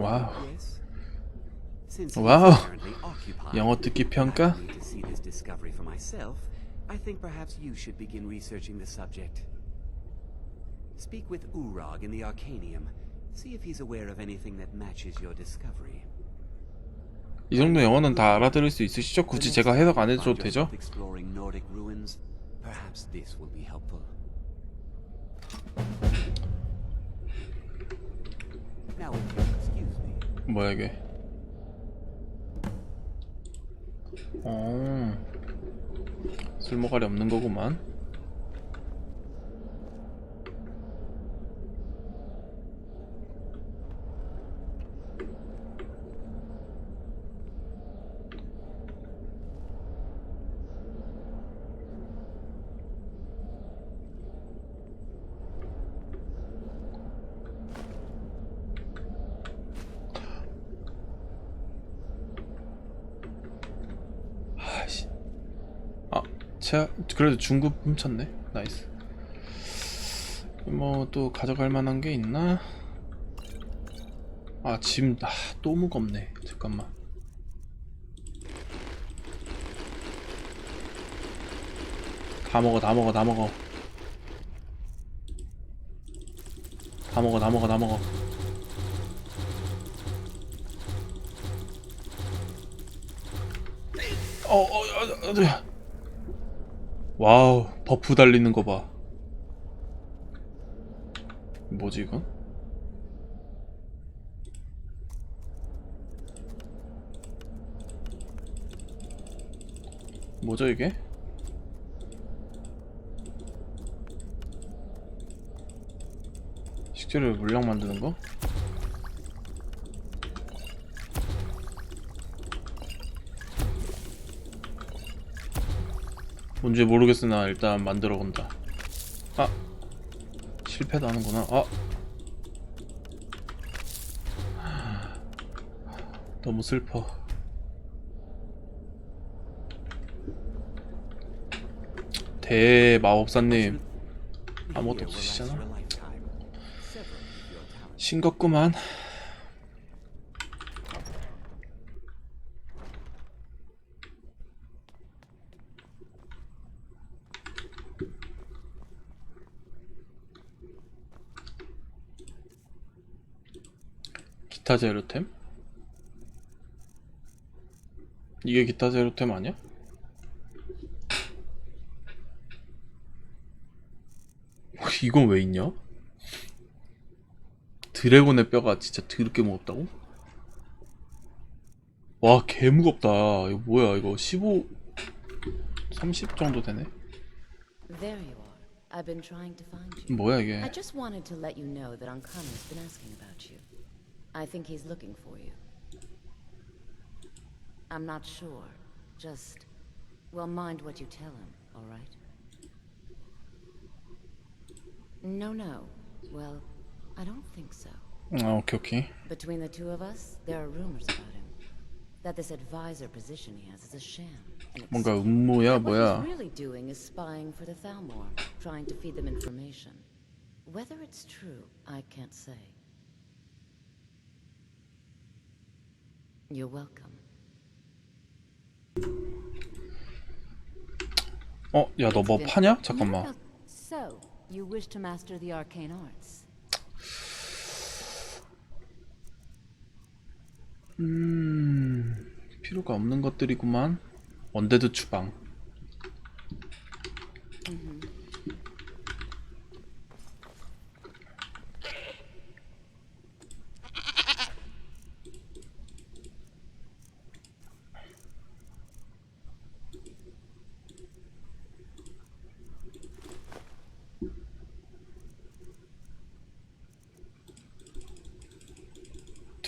와우. Occupied, 영어 듣기 평가? I think perhaps you should begin researching the subject. Speak with Urag in the Arcanium. See if he's aware of anything that matches your discovery. 이 정도 영어는 다 알아들을 수 있으시죠? 굳이 제가 해석 안 해줘도 되죠? Exploring Nordic ruins. Perhaps this will be helpful. Now, 뭐야 이게? 어 쓸모가리 없는 거구만. 아씨. 아, 제가 그래도 중급 훔쳤네. 나이스. 뭐 또 가져갈 만한 게 있나? 아, 짐, 아, 또 무겁네. 잠깐만. 다 먹어, 다 먹어, 다 먹어. 다 먹어, 다 먹어, 다 먹어. 어, 어, 어, 어, 어. 와우, 버프 달리는 거 봐. 뭐지 이건? 뭐죠 이게? 식재료 물량 만드는 거? 뭔지 모르겠으나 일단 만들어 본다. 아 실패도 하는구나. 아 너무 슬퍼. 대마법사님 아무것도 없으시잖아. 싱겁구만. 기타 제로템? 이게 기타 제로템 아니야? 이건 왜 있냐? 드래곤의 뼈가 진짜 드럽게 무겁다고? 와, 개 무겁다. 이거 뭐야, 이거 15, 30 정도 되네? 뭐야, 이게. I just wanted to let you know that Ankana's been asking about you. I think he's looking for you. I'm not sure. Just, well, mind what you tell him, all right? No, no. Well, I don't think so. 아, 오케이, 오케이. Between the two of us, there are rumors about him. That this advisor position he has is a sham. an 뭔가 excuse. 음모야, That what 뭐야. he's really doing is spying for the Thalmor, trying to feed them information. Whether it's true, I can't say. You're welcome. 어, 야, 너 뭐 파냐? 잠깐만. So, you wish to master the arcane arts? 음, 필요가 없는 것들이구만. 원데드 추방.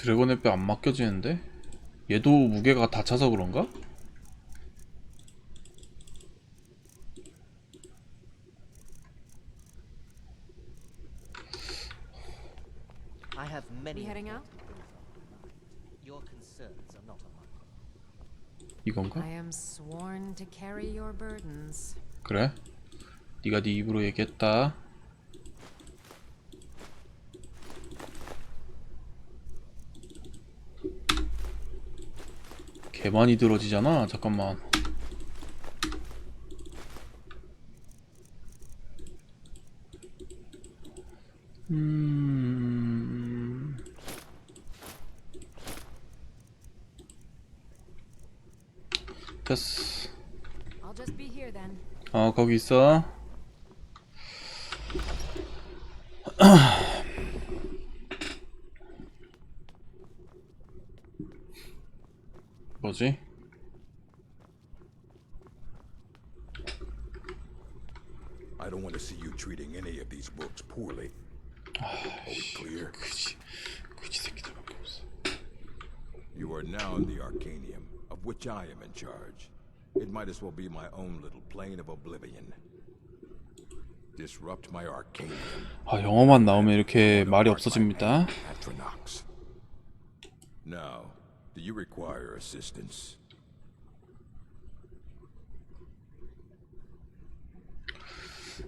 드래곤의 뼈 안 맡겨지는데? 얘도 무게가 다 차서 그런가? 이건가? 그래? 네가 네 입으로 얘기했다. 개 많이 들어지잖아. 잠깐만. 음. 됐어. 어, 거기 있어. 뭐지? I don't want to see you treating any of these books poorly. Are we clear? 그지, 그지 새끼들밖에 없어. You are now in the Arcanium, of which I am in charge. It might as well be my own little plane of oblivion. Disrupt my Arcanium. 아, 영어만 나오면 이렇게 말이 없어집니다. Atronox. Now, do you require assistance?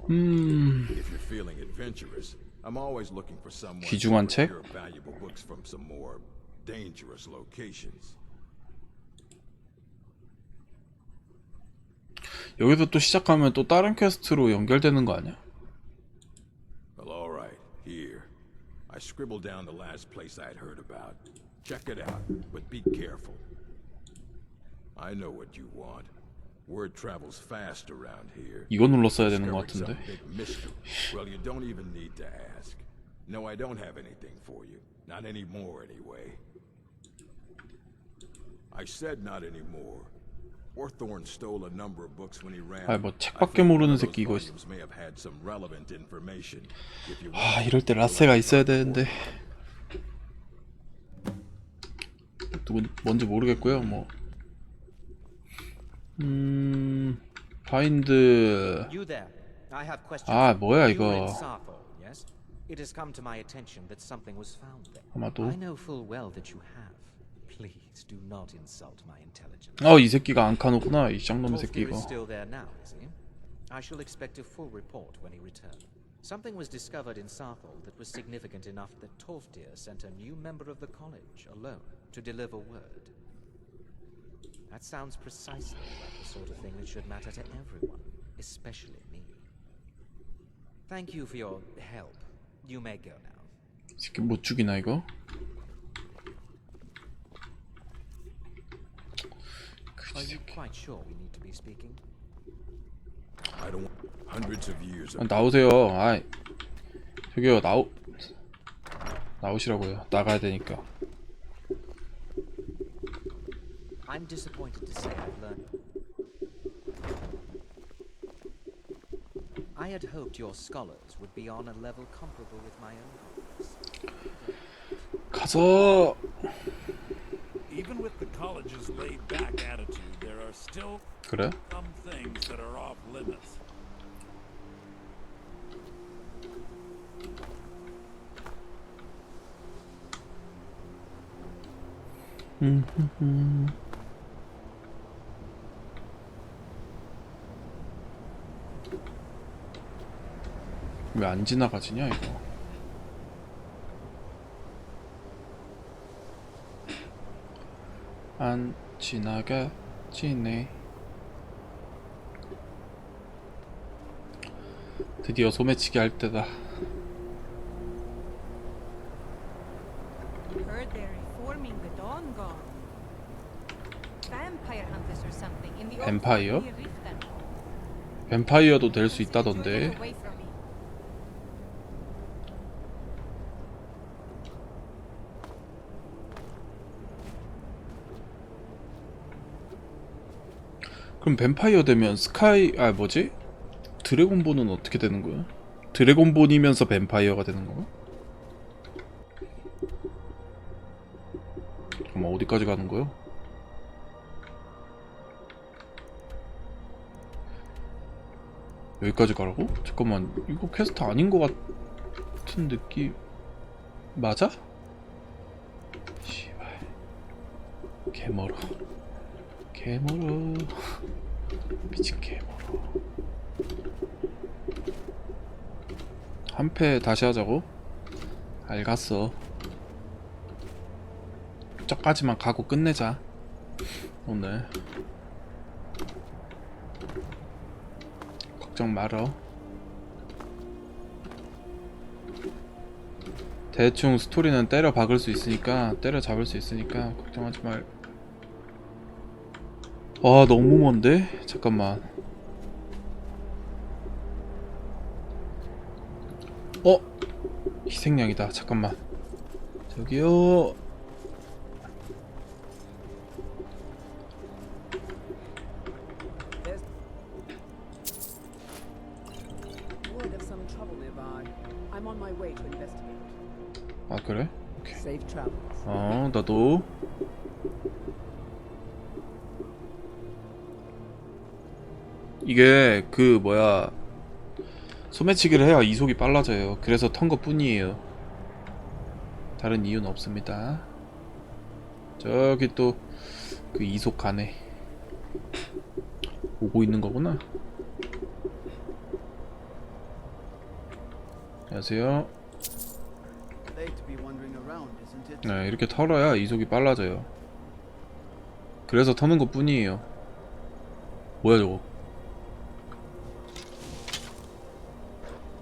If you're feeling adventurous, I'm always looking for someone to 귀중한 책? procure valuable books from some more dangerous locations. 여기서 또 시작하면 또 다른 퀘스트로 연결되는 거 아니야? Well, all right, here. I scribbled down the last place I'd heard about. Check it out, but be careful. I know what you want. Word travels fast around here. 이거 눌렀어야 되는 것 Discovering 같은데. some big mystery. Well, you don't even need to ask. No, I don't have anything for you. Not anymore, anyway. I said not anymore. Orthorn stole a number of books when he ran. 아이, 뭐 I 책밖에 think 모르는 one of those 새끼 이거 있- volumes may have had some relevant information. If you 아, want 이럴 때 라세가 있어야 되는데. 누군 뭔지 모르겠고요. 뭐. 음. 바인드. 아, 뭐야, 이거. It has come to my attention that something was found there. 아마도. I know full well that you have. Please do not insult my intelligence. 어, 이 새끼가 안 카노구나. 이 쌍놈의 새끼 이거. still there now, is he? I shall expect a full report when he returns. Something was discovered in Sarthol that was significant enough that Tolfdir sent a new member of the college alone to deliver word. That sounds precisely like the sort of thing that should matter to everyone, especially me. Thank you for your help. You may go now. 이 새끼 못 죽이나 이거? Are you quite sure we need to be speaking? 아, of 나오세요. 아, 저기요 나오 나오시라고요. 나가야 되니까. I'm disappointed to say I've learned. I had hoped your scholars would be on a level comparable with my own. 가서 Even with the college's laid back attitude, there are still 그래? some things that are off limits. 왜 안 지나가지냐 이거? 안 지나가 지네. 드디어 소매치기 할 때다. Riften. 뱀파이어도 될 수 있다던데. 그럼 뱀파이어 되면 스카이 아 뭐지? 드래곤본은 어떻게 되는 거야? 드래곤본이면서 뱀파이어가 되는 거야? 잠깐만 어디까지 가는 거야? 여기까지 가라고? 잠깐만 이거 퀘스트 아닌 것 같은 느낌 맞아? 씨발 개멀어 개멀어 미친 개멀어 한패 다시 하자고? 알갔어. 저까지만 가고 끝내자. 오늘. 걱정 말어. 대충 스토리는 때려 박을 수 있으니까 때려 잡을 수 있으니까 걱정하지 말. 아 너무 먼데? 잠깐만. 어? 희생양이다. 잠깐만. 저기요. 이게 그 뭐야 소매치기를 해야 이속이 빨라져요. 그래서 턴 것 뿐이에요. 다른 이유는 없습니다. 저기 또 그 이속 가네. 오고 있는 거구나. 안녕하세요. 네, 이렇게 털어야 이속이 빨라져요. 그래서 터는 것 뿐이에요. 뭐야 저거?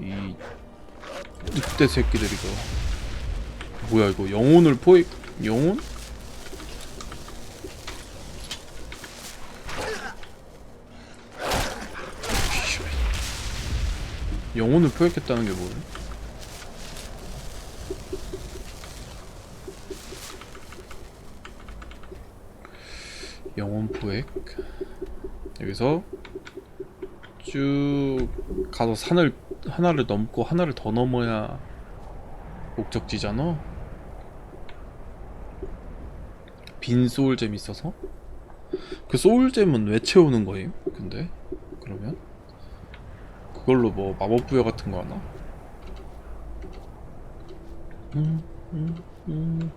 이 늑대 새끼들 이거. 뭐야 이거? 영혼을 포획? 영혼? 영혼을 포획했다는 게 뭐야? 영혼 포획 여기서 쭉 가서 산을 하나를 넘고 하나를 더 넘어야 목적지잖아. 빈 소울잼 있어서? 그 소울잼은 왜 채우는 거예요? 근데? 그러면? 그걸로 뭐 마법 부여 같은 거 하나? 음, 음, 음.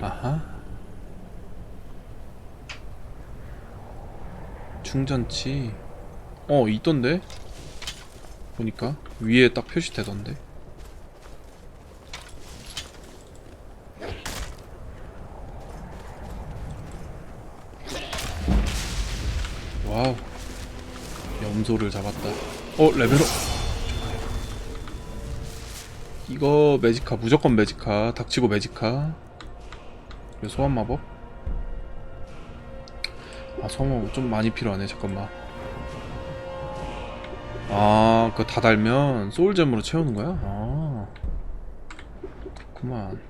아하. 충전치. 어 있던데 보니까 위에 딱 표시되던데. 와우. 염소를 잡았다. 어 레벨업. 이거 매지카 무조건 매지카 닥치고 매지카 그리고 소환 마법? 아 소모 좀 많이 필요하네 잠깐만 아 그거 다 달면 소울잼으로 채우는 거야? 아 그렇구만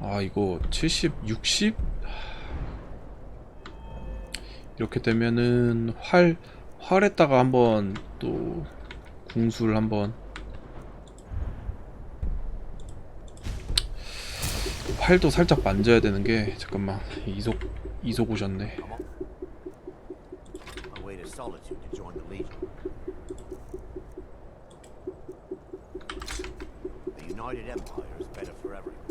아 이거 70, 60? 이렇게 되면은 활 활에다가 한번 또 궁수를 한번 활도 살짝 만져야 되는 게 잠깐만 이속 이속 오셨네. Solitude to join the Legion. The United Empire is better for everyone.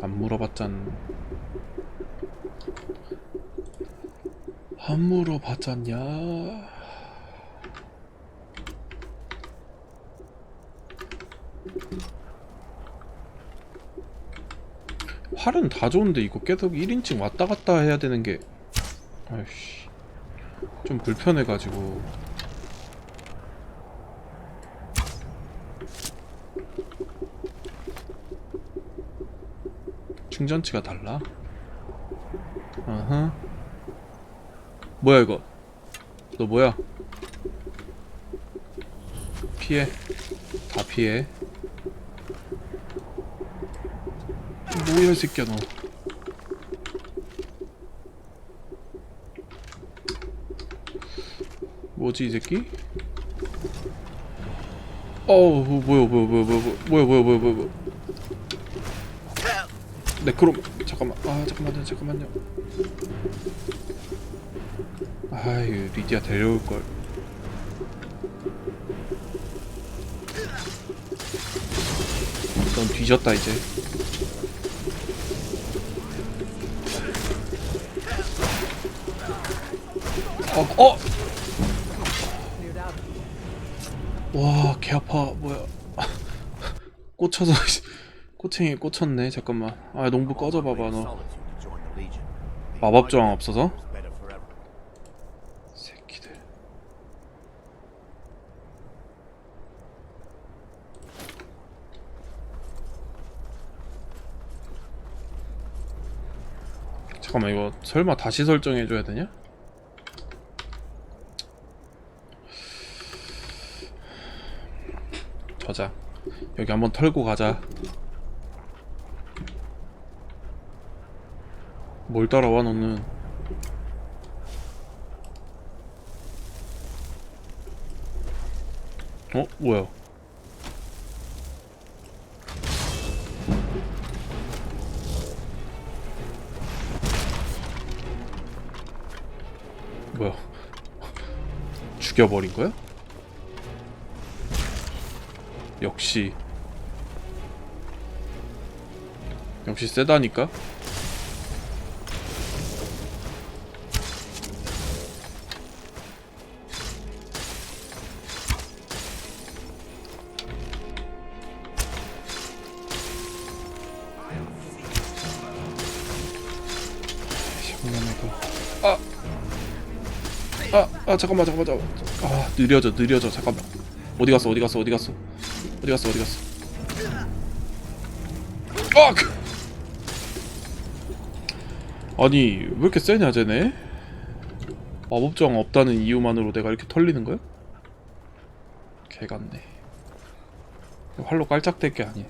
안 물어봤잖. 안 물어봤잖냐. 활은 다 좋은데 이거 계속 1인칭 왔다 갔다 해야 되는 게 아이씨 좀 불편해가지고. 충전치가 달라? 어허 뭐야 이거? 너 뭐야? 피해. 다 피해. 뭐야 이 새끼야 너 뭐지 이 새끼? 어우 뭐야 뭐야 뭐야 뭐야 뭐야 뭐야 뭐야 뭐야 뭐야. 네크롬. 잠깐만. 아 잠깐만요 잠깐만요. 아유 리디아 데려올걸. 넌 뒤졌다 이제. 어, 어! 와, 개 아파. 뭐야. 꽂혀서, 꼬챙이 꽂혔네 잠깐만 아 농부 꺼져 봐봐 너 마법 저항 없어서? 새끼들 잠깐만 이거 설마 다시 설정해 줘야 되냐? 저자. 여기 한번 털고 가자. 뭘 따라와 너는? 어? 뭐야? 뭐야? 죽여버린 거야? 역시. 역시 세다니까? 아, 아, 아 잠깐만 잠깐만 잠깐만. 아 느려져 느려져. 잠깐만. 어디 갔어 어디 갔어 어디 갔어 어디 갔어 어디 갔어 아! 그- 아니 왜 이렇게 세냐 쟤네 마법저항 없다는 이유만으로 내가 이렇게 털리는 거야? 개같네 활로 깔짝댈 게 아니야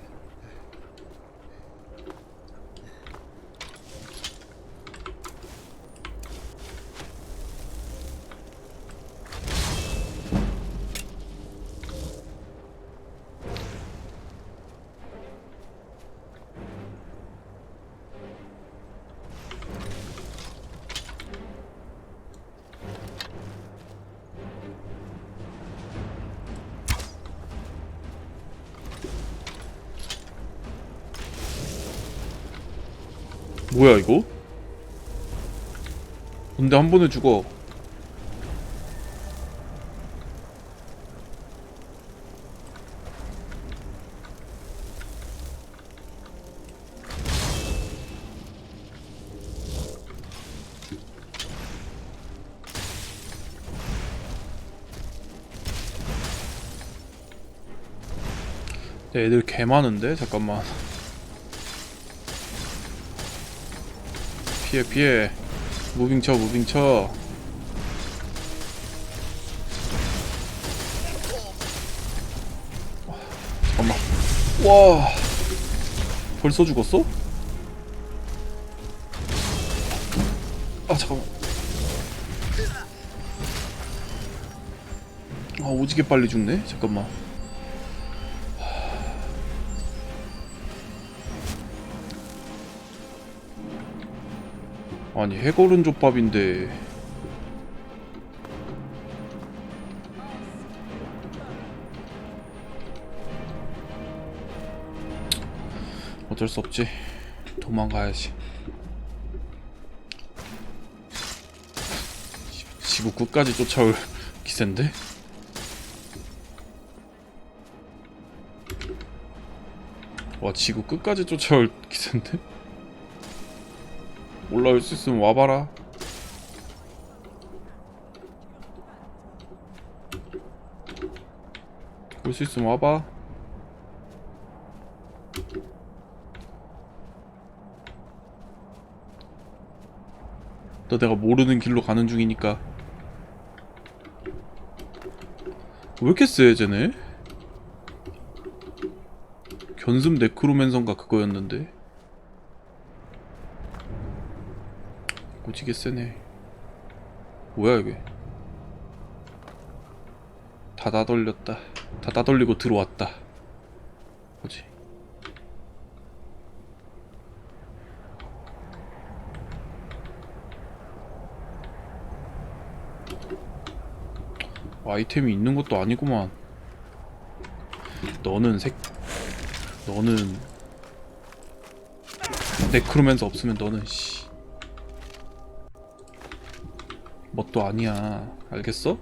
뭐야 이거? 근데 한 번에 죽어 애들 개 많은데? 잠깐만 피해 피해. 무빙 쳐 무빙 쳐. 잠깐만. 와. 벌써 죽었어? 아 잠깐만. 아 오지게 빨리 죽네? 잠깐만 아니 해골은 족밥인데 어쩔 수 없지 도망가야지 지- 지구 끝까지 쫓아올 기세인데? 와 지구 끝까지 쫓아올 기세인데? 올라올 수 있으면 와봐라. 올 수 있으면 와봐. 너 내가 모르는 길로 가는 중이니까. 왜 이렇게 세 쟤네? 견습 네크로맨선가 그거였는데 오지게 세네 뭐야 이게? 다 다 돌렸다. 다 다 돌리고 들어왔다. 뭐지? 아이템이 있는 것도 아니구만. 너는 색 너는 네크로맨서 없으면 너는 씨 뭣도 아니야. 알겠어?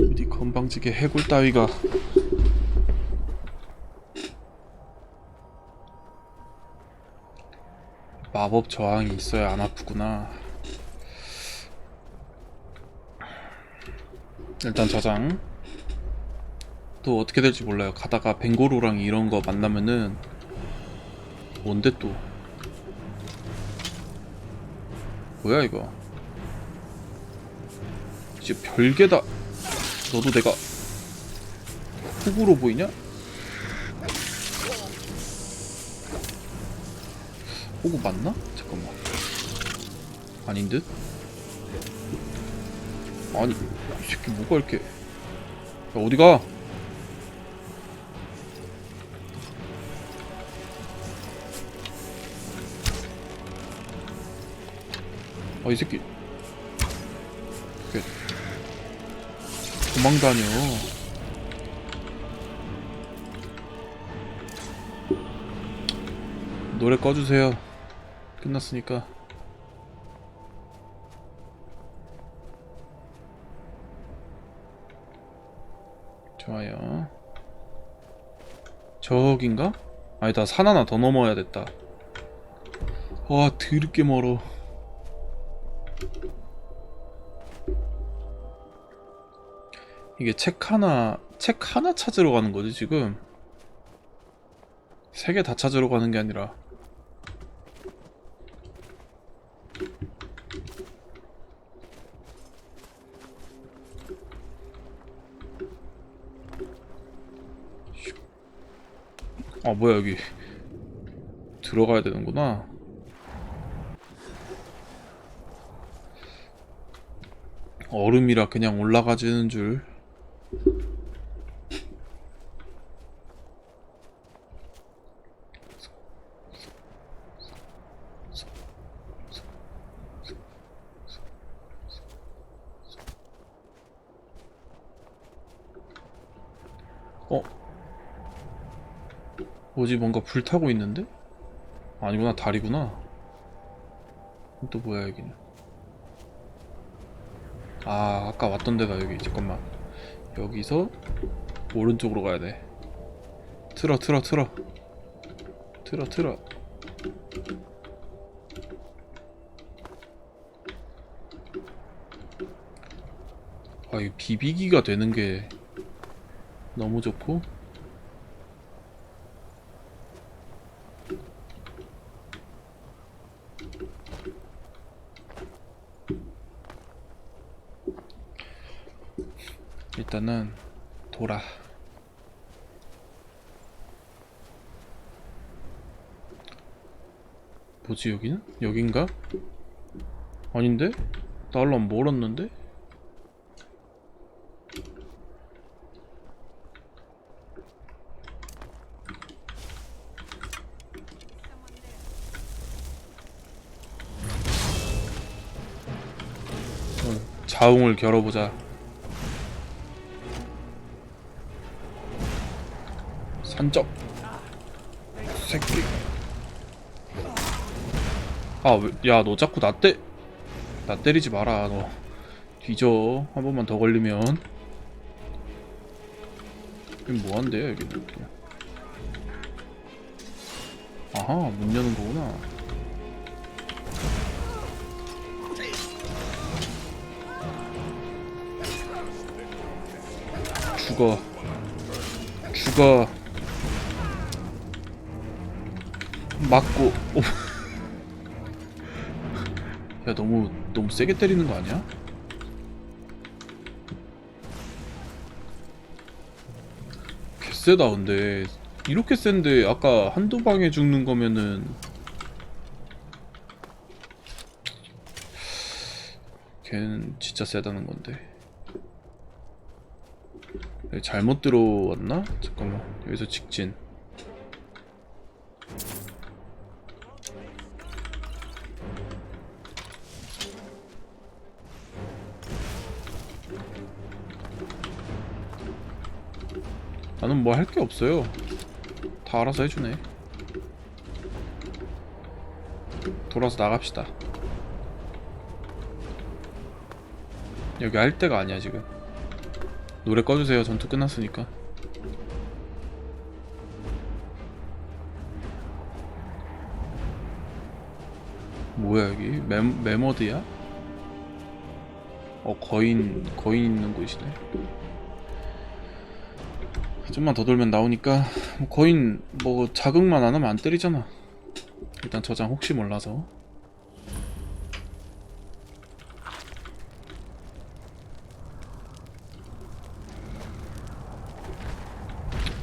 어디 건방지게 해골 따위가 마법 저항이 있어야 안 아프구나. 일단 저장. 또 어떻게 될지 몰라요. 가다가 벵고로랑 이런 거 만나면은 뭔데 또? 뭐야 이거? 이제 별개다. 너도 내가 호구로 보이냐? 호구 맞나? 잠깐만. 아닌 듯? 아니, 이 새끼 뭐가 이렇게. 야, 어디가? 아, 이 새끼. 이렇게 도망 다녀. 노래 꺼주세요. 끝났으니까. 좋아요. 저긴가? 아니다, 산 하나 더 넘어야 됐다. 와, 드럽게 멀어. 이게 책 하나, 책 하나 찾으러 가는 거지, 지금? 세 개 다 찾으러 가는 게 아니라. 아 뭐야 여기. 들어가야 되는구나. 얼음이라 그냥 올라가지는 줄 어? 뭐지 뭔가 불타고 있는데? 아니구나 다리구나. 또 뭐야 여기는? 아 아까 왔던 데다 여기. 잠깐만. 여기서 오른쪽으로 가야 돼. 틀어 틀어 틀어. 틀어 틀어. 아이 비비기가 되는 게 너무 좋고 일단은 돌아 뭐지 여기는? 여긴가? 아닌데? 나랑 멀었는데? 어, 자웅을 겨뤄보자 산적 새끼. 아야 너 자꾸 나 때.. 나 때리지 마라 너. 뒤져. 한 번만 더 걸리면. 여긴 뭐한대요 여기는 또 아하 문 여는 거구나. 죽어. 죽어 맞고 오. 야 너무 너무 세게 때리는 거 아니야? 개쎄다 근데 이렇게 센데 아까 한두 방에 죽는 거면은 걔는 진짜 세다는 건데 여기 잘못 들어왔나? 잠깐만 여기서 직진 뭐 할 게 없어요 다 알아서 해주네 돌아서 나갑시다 여기 할 때가 아니야 지금 노래 꺼주세요. 전투 끝났으니까. 뭐야 여기 매, 매머드야? 어 거인 거인 있는 곳이네. 좀만 더 돌면 나오니까 뭐 거인 뭐 자극만 안 하면 안 때리잖아. 일단 저장 혹시 몰라서.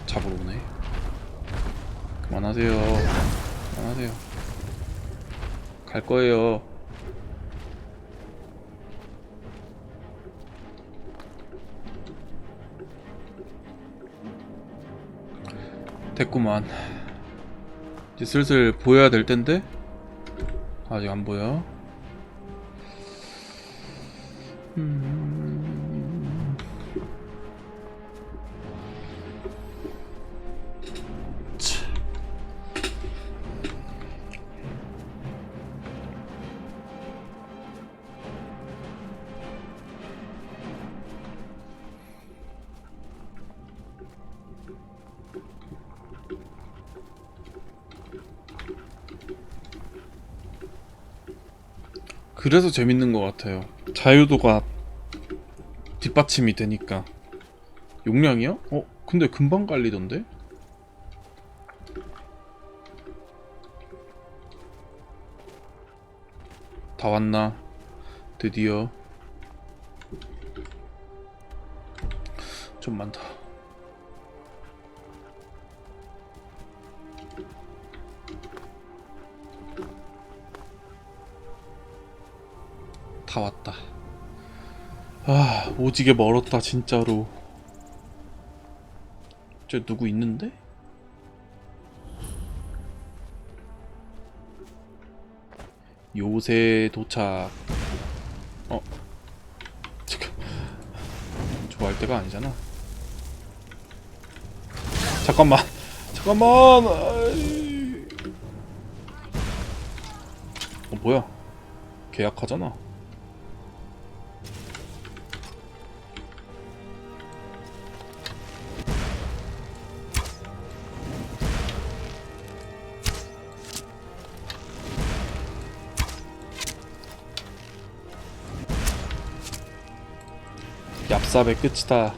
잡으러 오네. 그만하세요. 그만하세요. 갈 거예요. 됐구만. 이제 슬슬 보여야 될 텐데? 아직 안 보여. 음... 그래서 재밌는 것 같아요. 자유도가 뒷받침이 되니까. 용량이요? 어? 근데 금방 깔리던데? 다 왔나? 드디어. 좀 많다. 다 왔다. 아, 오지게 멀었다, 진짜로. 저 누구 있는데? 요새 도착. 어. 잠깐. 좋아할 때가 아니잖아. 잠깐만. 잠깐만. 어, 뭐야? 계약하잖아. 얍삽의 끝이다.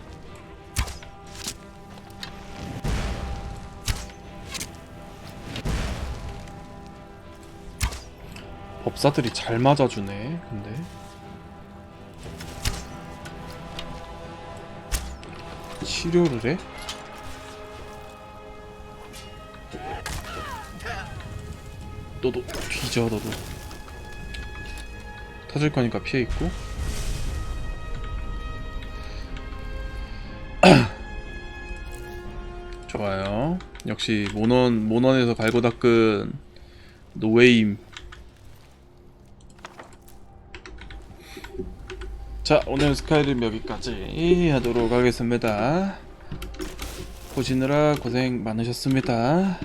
법사들이 잘 맞아주네. 근데 치료를 해? 너도 뒤져 너도 터질 거니까 피해 있고. 역시 모넌 모넌에서 갈고 닦은 노웨임. 자 오늘 스카이림 여기까지 하도록 하겠습니다. 보시느라 고생 많으셨습니다.